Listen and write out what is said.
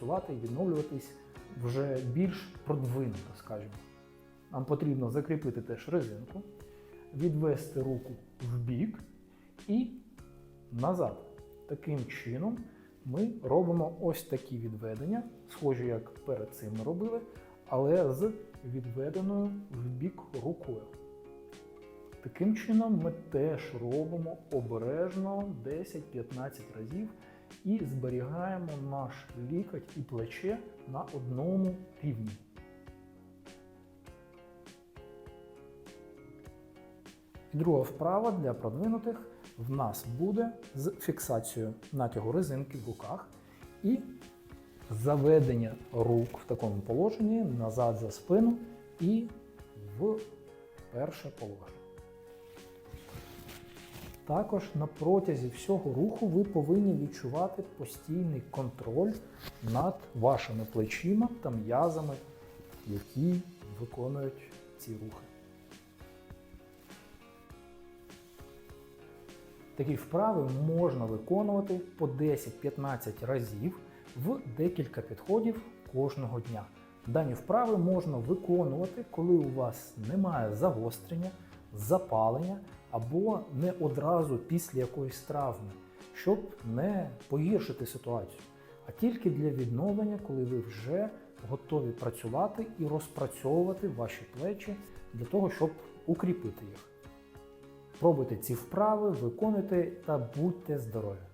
працювати і відновлюватись вже більш продвинуто, скажімо. Нам потрібно закріпити теж резинку, відвести руку в бік і назад. Таким чином ми робимо ось такі відведення, схожі як перед цим ми робили, але з відведеною в бік рукою. Таким чином ми теж робимо обережно 10-15 разів і зберігаємо наш лікоть і плече на одному рівні. І друга вправа для продвинутих в нас буде з фіксацією натягу резинки в руках і заведення рук в такому положенні назад за спину і в перше положення. Також на протязі всього руху ви повинні відчувати постійний контроль над вашими плечима та м'язами, які виконують ці рухи. Такі вправи можна виконувати по 10-15 разів в декілька підходів кожного дня. Дані вправи можна виконувати, коли у вас немає загострення, запалення або не одразу після якоїсь травми, щоб не погіршити ситуацію, а тільки для відновлення, коли ви вже готові працювати і розпрацьовувати ваші плечі для того, щоб укріпити їх. Пробуйте ці вправи, виконуйте та будьте здорові!